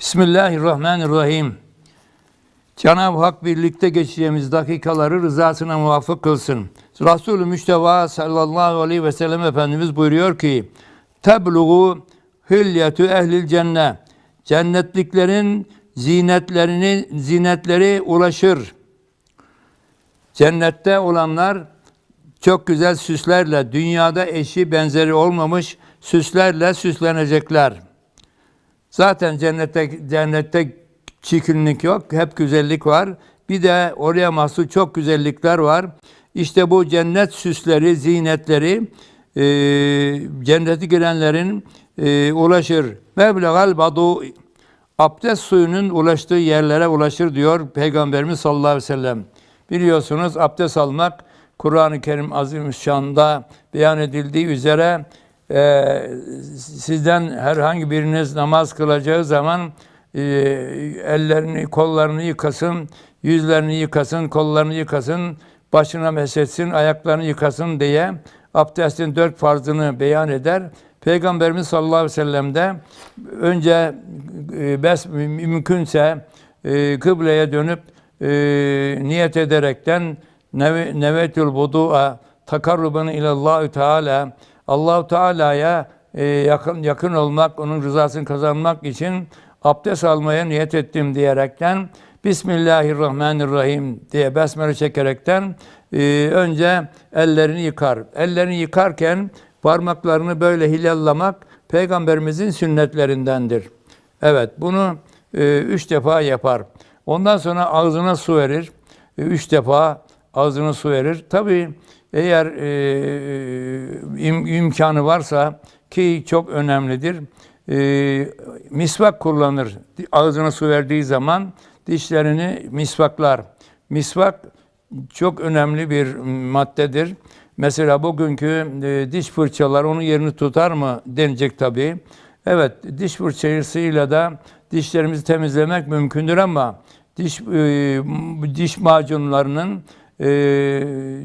Bismillahirrahmanirrahim. Cenab-ı Hak birlikte geçeceğimiz dakikaları rızasına muvafık kılsın. Resulü Müşteva sallallahu aleyhi ve sellem Efendimiz buyuruyor ki Tebluğu hülyetü ehlil cennet. Cennetliklerin zinetlerini zinetleri ulaşır. Cennette olanlar çok güzel süslerle, dünyada eşi benzeri olmamış süslerle süslenecekler. Zaten cennette cennette çirkinlik yok, hep güzellik var. Bir de oraya mahsus çok güzellikler var. İşte bu cennet süsleri, zinetleri e, cennete girenlerin e, ulaşır. Meblegal badu abdest suyunun ulaştığı yerlere ulaşır diyor Peygamberimiz sallallahu aleyhi ve sellem. Biliyorsunuz abdest almak Kur'an-ı Kerim Azimüşşan'da beyan edildiği üzere e, sizden herhangi biriniz namaz kılacağı zaman e, ellerini, kollarını yıkasın, yüzlerini yıkasın, kollarını yıkasın, başına mesetsin, ayaklarını yıkasın diye abdestin dört farzını beyan eder. Peygamberimiz sallallahu aleyhi ve sellem de önce e, bes mümkünse e, kıbleye dönüp e, niyet ederekten neve, nevetül vudu'a takarruben ilallahü teala Allahu Teala'ya e, yakın yakın olmak, onun rızasını kazanmak için abdest almaya niyet ettim diyerekten Bismillahirrahmanirrahim diye besmele çekerekten e, önce ellerini yıkar. Ellerini yıkarken parmaklarını böyle hilallamak peygamberimizin sünnetlerindendir. Evet bunu e, üç defa yapar. Ondan sonra ağzına su verir. Üç defa ağzına su verir. Tabi eğer e, im, imkanı varsa ki çok önemlidir. E, misvak kullanır. Ağzına su verdiği zaman dişlerini misvaklar. Misvak çok önemli bir maddedir. Mesela bugünkü e, diş fırçalar onun yerini tutar mı denecek tabii. Evet diş fırçasıyla da dişlerimizi temizlemek mümkündür ama diş e, diş macunlarının e,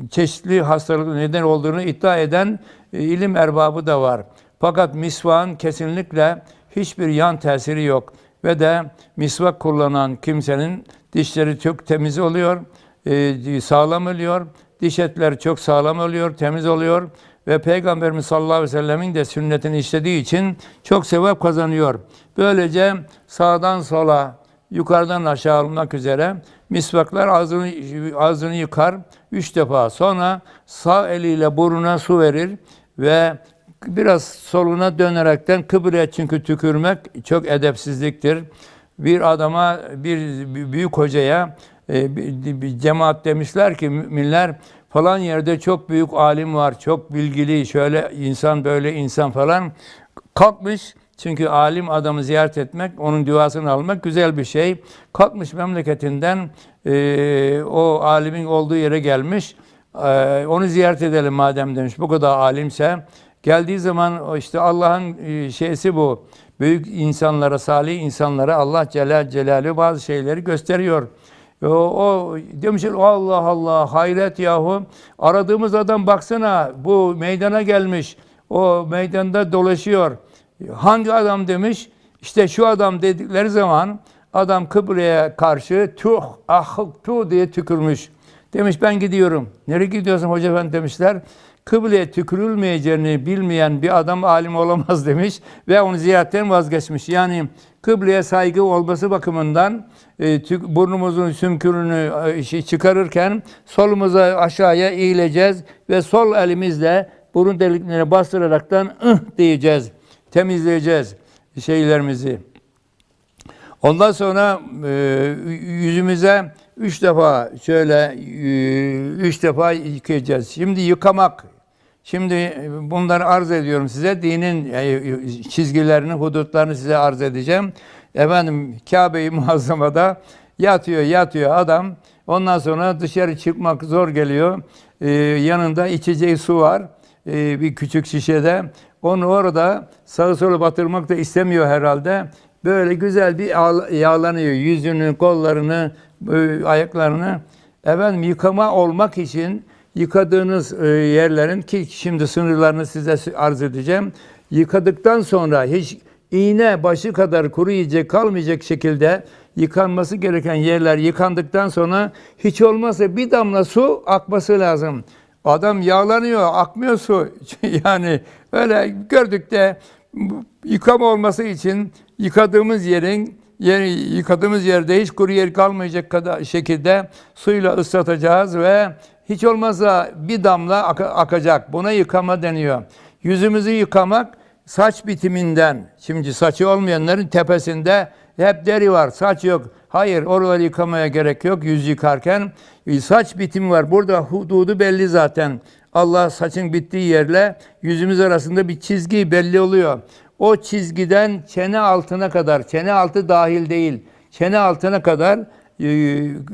çeşitli hastalık neden olduğunu iddia eden e, ilim erbabı da var. Fakat misvağın kesinlikle hiçbir yan tesiri yok ve de misvak kullanan kimsenin dişleri çok temiz oluyor, e, sağlam oluyor, diş etleri çok sağlam oluyor, temiz oluyor ve Peygamberimiz sallallahu aleyhi ve sellemin de sünnetini işlediği için çok sevap kazanıyor. Böylece sağdan sola, yukarıdan aşağı almak üzere misvaklar ağzını, ağzını yıkar üç defa. Sonra sağ eliyle burnuna su verir ve biraz soluna dönerekten kıbleye çünkü tükürmek çok edepsizliktir. Bir adama, bir büyük hocaya e, bir cemaat demişler ki müminler falan yerde çok büyük alim var, çok bilgili, şöyle insan böyle insan falan kalkmış. Çünkü alim adamı ziyaret etmek, onun duasını almak güzel bir şey. Kalkmış memleketinden e, o alimin olduğu yere gelmiş. E, onu ziyaret edelim madem demiş. Bu kadar alimse. Geldiği zaman işte Allah'ın e, şeysi bu. Büyük insanlara, salih insanlara Allah Celal Celaluhu bazı şeyleri gösteriyor. O, o demişler Allah Allah hayret yahu aradığımız adam baksana bu meydana gelmiş. O meydanda dolaşıyor. Hangi adam demiş? İşte şu adam dedikleri zaman adam kıbleye karşı tuh ah tuh diye tükürmüş. Demiş ben gidiyorum. Nereye gidiyorsun hoca efendi demişler. Kıbleye tükürülmeyeceğini bilmeyen bir adam alim olamaz demiş ve onu ziyaretten vazgeçmiş. Yani kıbleye saygı olması bakımından e, tük, burnumuzun sümkürünü e, çıkarırken solumuza aşağıya eğileceğiz ve sol elimizle burun deliklerine bastıraraktan ıh diyeceğiz. Temizleyeceğiz şeylerimizi. Ondan sonra e, yüzümüze üç defa şöyle e, üç defa yıkayacağız. Şimdi yıkamak. Şimdi bunları arz ediyorum size. Dinin e, çizgilerini, hudutlarını size arz edeceğim. Efendim Kabe-i Muazzama'da yatıyor yatıyor adam. Ondan sonra dışarı çıkmak zor geliyor. Ee, yanında içeceği su var. Ee, bir küçük şişede. Onu orada sağı sola batırmak da istemiyor herhalde. Böyle güzel bir yağlanıyor. Yüzünü, kollarını, ayaklarını. Efendim yıkama olmak için yıkadığınız e, yerlerin ki şimdi sınırlarını size arz edeceğim. Yıkadıktan sonra hiç iğne başı kadar kuru yiyecek kalmayacak şekilde yıkanması gereken yerler yıkandıktan sonra hiç olmazsa bir damla su akması lazım. Adam yağlanıyor, akmıyor su. yani öyle gördük de yıkama olması için yıkadığımız yerin yeri yıkadığımız yerde hiç kuru yer kalmayacak kadar şekilde suyla ıslatacağız ve hiç olmazsa bir damla ak- akacak. Buna yıkama deniyor. Yüzümüzü yıkamak saç bitiminden. Şimdi saçı olmayanların tepesinde hep deri var, saç yok. Hayır, oraları yıkamaya gerek yok yüz yıkarken. E, Saç bitimi var. Burada hududu belli zaten. Allah saçın bittiği yerle yüzümüz arasında bir çizgi belli oluyor. O çizgiden çene altına kadar, çene altı dahil değil, çene altına kadar e,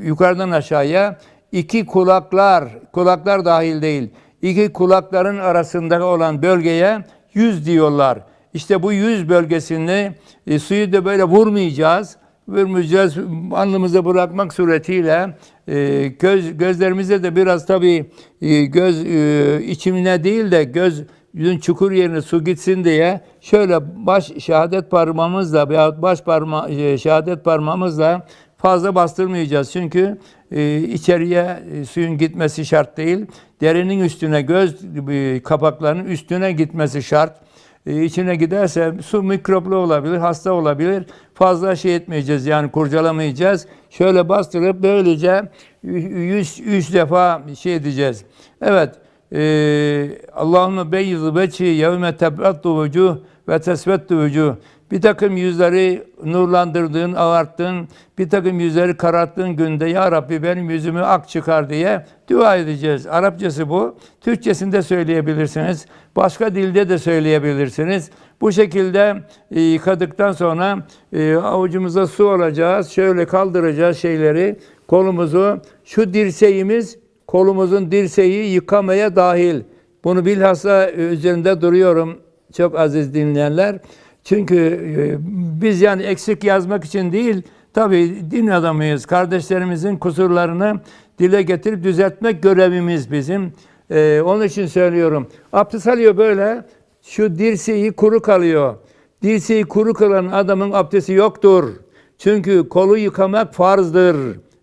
yukarıdan aşağıya iki kulaklar, kulaklar dahil değil, iki kulakların arasında olan bölgeye yüz diyorlar. İşte bu yüz bölgesini e, suyu da böyle vurmayacağız. Vurmayacağız, alnımıza bırakmak suretiyle e, göz gözlerimize de biraz tabii e, göz e, içimine değil de göz yüzün çukur yerine su gitsin diye şöyle baş şehadet parmağımızla veya baş parma e, şehadet parmağımızla fazla bastırmayacağız. Çünkü e, içeriye e, suyun gitmesi şart değil. Derinin üstüne göz e, kapaklarının üstüne gitmesi şart. E, içine giderse su mikroplu olabilir, hasta olabilir. Fazla şey etmeyeceğiz yani kurcalamayacağız. Şöyle bastırıp böylece yüz, yüz defa şey edeceğiz. Evet. Ee, Allahümme beyyiz veçhi yevme tebrattu vucuh ve tesvettu vucuh. Bir takım yüzleri nurlandırdığın, ağarttığın, bir takım yüzleri kararttığın günde Ya Rabbi benim yüzümü ak çıkar diye dua edeceğiz. Arapçası bu. Türkçesinde söyleyebilirsiniz. Başka dilde de söyleyebilirsiniz. Bu şekilde e, yıkadıktan sonra e, avucumuza su alacağız. Şöyle kaldıracağız şeyleri. Kolumuzu, şu dirseğimiz kolumuzun dirseği yıkamaya dahil. Bunu bilhassa üzerinde duruyorum çok aziz dinleyenler. Çünkü e, biz yani eksik yazmak için değil, tabii din adamıyız. Kardeşlerimizin kusurlarını dile getirip düzeltmek görevimiz bizim. Ee, onun için söylüyorum. Abdest alıyor böyle, şu dirseği kuru kalıyor. Dirseği kuru kalan adamın abdesti yoktur. Çünkü kolu yıkamak farzdır.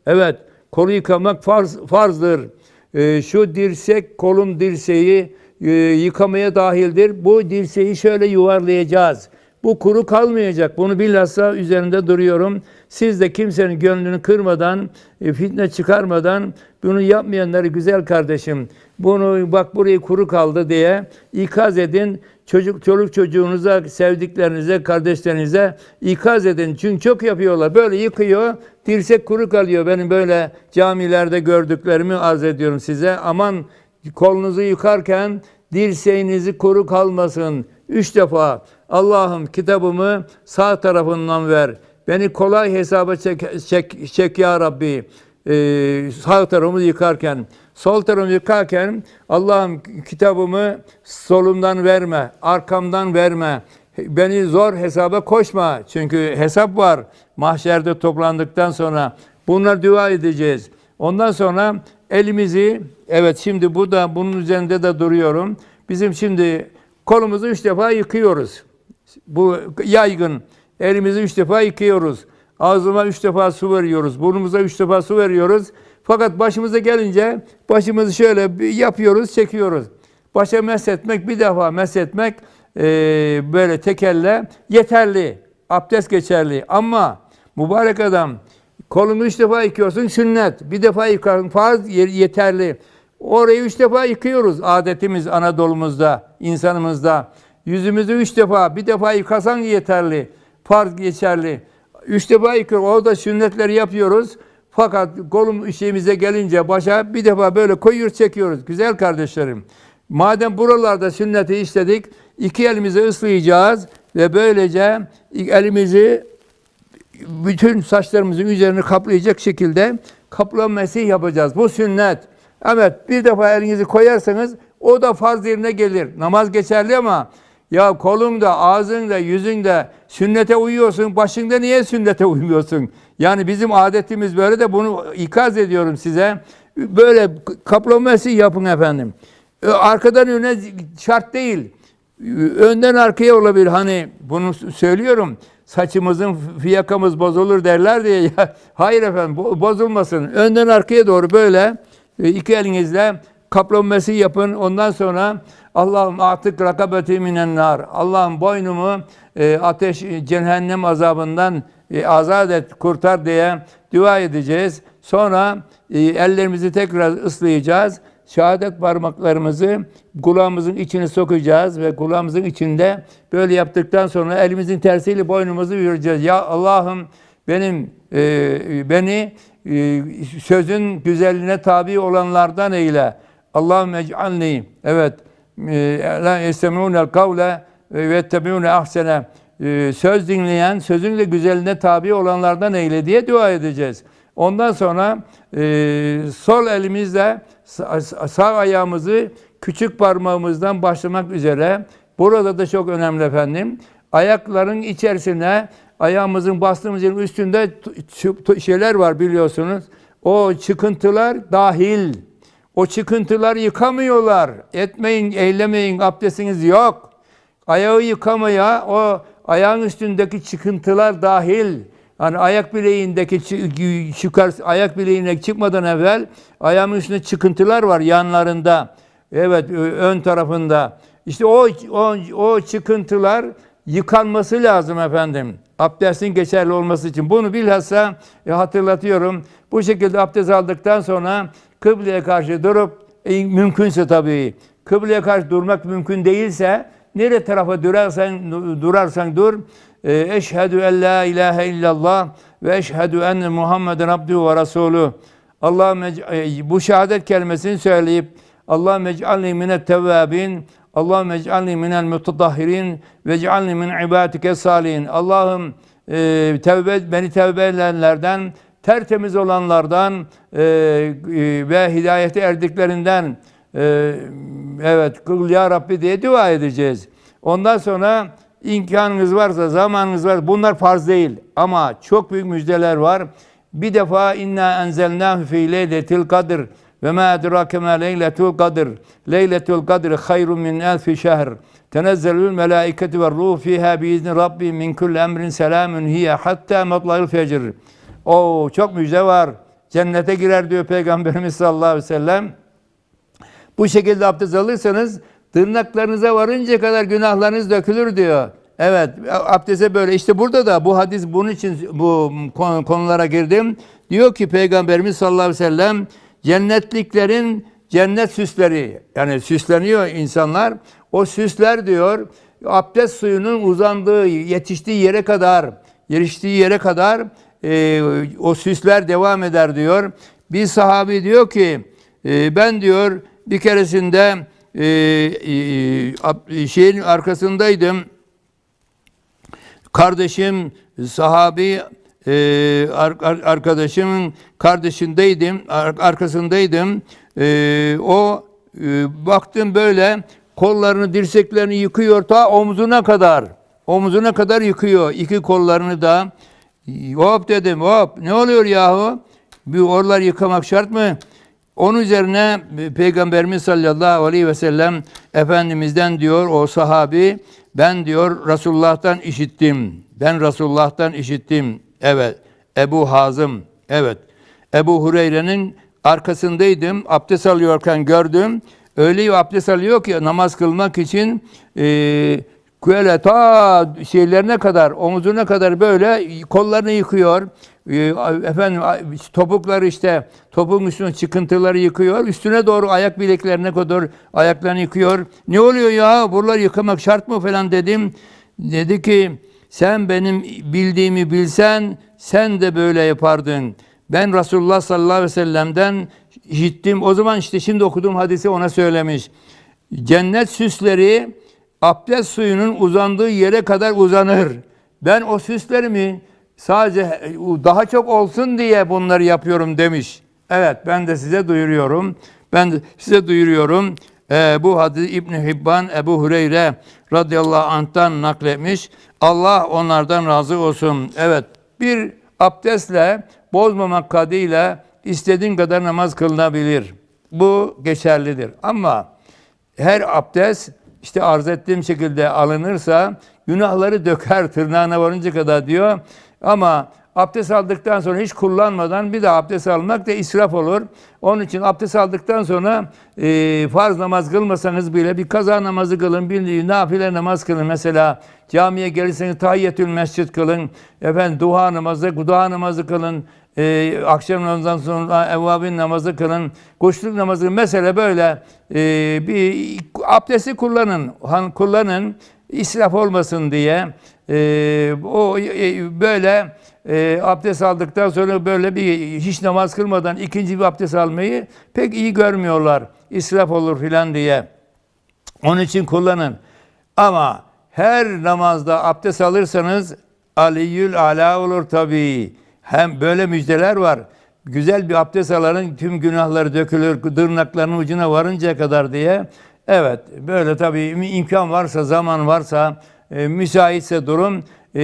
Evet, kolu yıkamak farz, farzdır. Ee, şu dirsek, kolun dirseği e, yıkamaya dahildir. Bu dirseği şöyle yuvarlayacağız. Bu kuru kalmayacak. Bunu bilhassa üzerinde duruyorum. Siz de kimsenin gönlünü kırmadan, e, fitne çıkarmadan bunu yapmayanları güzel kardeşim. Bunu bak burayı kuru kaldı diye ikaz edin. Çocuk, çoluk çocuğunuza, sevdiklerinize, kardeşlerinize ikaz edin. Çünkü çok yapıyorlar. Böyle yıkıyor, dirsek kuru kalıyor. Benim böyle camilerde gördüklerimi arz ediyorum size. Aman kolunuzu yıkarken dirseğinizi kuru kalmasın. Üç defa Allah'ım kitabımı sağ tarafından ver. Beni kolay hesaba çek, çek, çek ya Rabbi. Ee, sağ tarafımı yıkarken, sol tarafımı yıkarken Allah'ım kitabımı solumdan verme, arkamdan verme. Beni zor hesaba koşma. Çünkü hesap var. Mahşerde toplandıktan sonra bunlar dua edeceğiz. Ondan sonra elimizi, evet şimdi bu da bunun üzerinde de duruyorum. Bizim şimdi kolumuzu üç defa yıkıyoruz. Bu yaygın. Elimizi üç defa yıkıyoruz. Ağzıma üç defa su veriyoruz. Burnumuza üç defa su veriyoruz. Fakat başımıza gelince başımızı şöyle yapıyoruz, çekiyoruz. Başa meshetmek bir defa meshetmek e, böyle tekelle yeterli. Abdest geçerli. Ama mübarek adam kolunu üç defa yıkıyorsun sünnet. Bir defa yıkarsın farz yeterli. Orayı üç defa yıkıyoruz adetimiz Anadolu'muzda, insanımızda. Yüzümüzü üç defa, bir defa yıkasan yeterli. Farz geçerli. Üç defa yıkıyoruz. Orada sünnetleri yapıyoruz. Fakat kolum işimize gelince başa bir defa böyle koyuyor çekiyoruz. Güzel kardeşlerim. Madem buralarda sünneti işledik, iki elimizi ıslayacağız ve böylece elimizi bütün saçlarımızın üzerini kaplayacak şekilde kaplaması yapacağız. Bu sünnet. Evet bir defa elinizi koyarsanız o da farz yerine gelir. Namaz geçerli ama ya kolunda, ağzında, yüzünde sünnete uyuyorsun. Başında niye sünnete uymuyorsun? Yani bizim adetimiz böyle de bunu ikaz ediyorum size. Böyle kaplaması yapın efendim. Arkadan öne şart değil. önden arkaya olabilir. Hani bunu söylüyorum. Saçımızın fiyakamız bozulur derler diye. Hayır efendim bo- bozulmasın. Önden arkaya doğru böyle e, iki elinizle kaplanması yapın. Ondan sonra Allah'ım artık rakabeti minen nar. Allah'ım boynumu e, ateş cehennem azabından e, azat et, kurtar diye dua edeceğiz. Sonra e, ellerimizi tekrar ıslayacağız. Şehadet parmaklarımızı kulağımızın içine sokacağız ve kulağımızın içinde böyle yaptıktan sonra elimizin tersiyle boynumuzu yürüyeceğiz. Ya Allah'ım benim e, beni e, sözün güzelliğine tabi olanlardan eyle. Allahümme ec'alni evet la yestemi'unel kavle ve yettebi'une ahsene E, söz dinleyen, sözün de güzelliğine tabi olanlardan eyle diye dua edeceğiz. Ondan sonra e, sol elimizle sa- sağ ayağımızı küçük parmağımızdan başlamak üzere burada da çok önemli efendim. Ayakların içerisine ayağımızın bastığımız yerin üstünde şeyler var biliyorsunuz. O çıkıntılar dahil. O çıkıntılar yıkamıyorlar. Etmeyin, eylemeyin, abdestiniz yok. Ayağı yıkamaya o ayağın üstündeki çıkıntılar dahil. Hani ayak bileğindeki çı- çıkar ayak bileğine çıkmadan evvel ayağın üstünde çıkıntılar var yanlarında. Evet ön tarafında. İşte o o, o çıkıntılar yıkanması lazım efendim. Abdestin geçerli olması için. Bunu bilhassa e, hatırlatıyorum. Bu şekilde abdest aldıktan sonra kıbleye karşı durup e, mümkünse tabii kıbleye karşı durmak mümkün değilse nere tarafa durarsan durarsan dur. E, Eşhedü en la ilahe illallah ve eşhedü enne Muhammeden abduhu ve resulü. Ec- e, bu şehadet kelimesini söyleyip Allahümme ec'alni minet tevvabin Allahümme ec'alni minel mutatahhirin ve ec'alni min ibadike salihin. Allah'ım e, tevbe, beni tevbe edenlerden, tertemiz olanlardan e, e, ve hidayete erdiklerinden e, evet kıl ya Rabbi diye dua edeceğiz. Ondan sonra imkanınız varsa, zamanınız var. Bunlar farz değil ama çok büyük müjdeler var. Bir defa inna enzelnahu fi leyletil kadr ve ma edrake ma leyletul kadr. Leyletul kadr hayrun min elfi şehr. Tenezzelül melaiketu ve ruh fiha biizni rabbi min kulli emrin selamun hiye hatta matla'il fecr. Oo çok müjde var. Cennete girer diyor Peygamberimiz sallallahu aleyhi ve sellem. Bu şekilde abdest alırsanız tırnaklarınıza varınca kadar günahlarınız dökülür diyor. Evet abdeste böyle işte burada da bu hadis bunun için bu konu- konulara girdim. Diyor ki Peygamberimiz sallallahu aleyhi ve sellem cennetliklerin cennet süsleri yani süsleniyor insanlar. O süsler diyor abdest suyunun uzandığı yetiştiği yere kadar yetiştiği yere kadar e, o süsler devam eder diyor. Bir sahabi diyor ki e, ben diyor bir keresinde e, e, şeyin arkasındaydım. Kardeşim sahabi e, ar- ar- arkadaşımın kardeşindeydim, ar- arkasındaydım. E, o e, baktım böyle kollarını, dirseklerini yıkıyor ta omzuna kadar. Omzuna kadar yıkıyor iki kollarını da. Hop dedim hop ne oluyor yahu? Bir oralar yıkamak şart mı? Onun üzerine Peygamberimiz sallallahu aleyhi ve sellem Efendimiz'den diyor o sahabi ben diyor Resulullah'tan işittim. Ben Resulullah'tan işittim. Evet. Ebu Hazım. Evet. Ebu Hureyre'nin arkasındaydım. Abdest alıyorken gördüm. Öyle abdest alıyor ki namaz kılmak için eee böyle ta şeylerine kadar, omuzuna kadar böyle kollarını yıkıyor. Ee, Efendim topukları işte topukun üstüne çıkıntıları yıkıyor. Üstüne doğru ayak bileklerine kadar ayaklarını yıkıyor. Ne oluyor ya? Buraları yıkamak şart mı falan dedim. Dedi ki sen benim bildiğimi bilsen sen de böyle yapardın. Ben Resulullah sallallahu aleyhi ve sellem'den işittim. O zaman işte şimdi okuduğum hadisi ona söylemiş. Cennet süsleri abdest suyunun uzandığı yere kadar uzanır. Ben o süslerimi sadece daha çok olsun diye bunları yapıyorum demiş. Evet ben de size duyuruyorum. Ben de size duyuruyorum. Ee, bu hadis İbn Hibban Ebu Hureyre radıyallahu anh'tan nakletmiş. Allah onlardan razı olsun. Evet bir abdestle bozmamak kaydıyla istediğin kadar namaz kılınabilir. Bu geçerlidir. Ama her abdest işte arz ettiğim şekilde alınırsa günahları döker tırnağına varınca kadar diyor. Ama abdest aldıktan sonra hiç kullanmadan bir daha abdest almak da israf olur. Onun için abdest aldıktan sonra e, farz namaz kılmasanız bile bir kaza namazı kılın, bir nafile namaz kılın. Mesela camiye gelirseniz tahiyyetül mescid kılın. Efendim duha namazı, duha namazı kılın. E, akşam namazından sonra evvabin namazı kılın. Kuşluk namazı mesela böyle e, bir abdesti kullanın. Han, kullanın israf olmasın diye. E, o e, böyle e, abdest aldıktan sonra böyle bir hiç namaz kılmadan ikinci bir abdest almayı pek iyi görmüyorlar. İsraf olur filan diye. Onun için kullanın. Ama her namazda abdest alırsanız aliyül ala olur tabii. Hem böyle müjdeler var. Güzel bir abdest alanın tüm günahları dökülür tırnaklarının ucuna varıncaya kadar diye. Evet böyle tabii imkan varsa zaman varsa e, müsaitse durum e,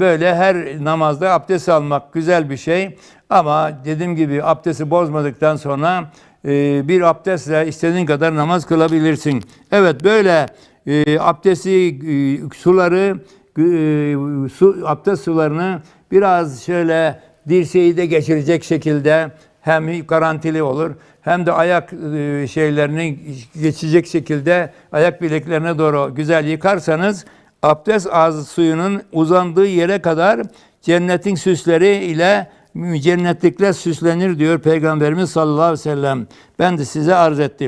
böyle her namazda abdest almak güzel bir şey. Ama dediğim gibi abdesti bozmadıktan sonra e, bir abdestle istediğin kadar namaz kılabilirsin. Evet böyle e, abdesti e, suları e, su abdest sularını biraz şöyle dirseği de geçirecek şekilde hem garantili olur hem de ayak e, şeylerini geçecek şekilde ayak bileklerine doğru güzel yıkarsanız abdest ağzı suyunun uzandığı yere kadar cennetin süsleri ile cennetlikler süslenir diyor Peygamberimiz sallallahu aleyhi ve sellem. Ben de size arz ettim.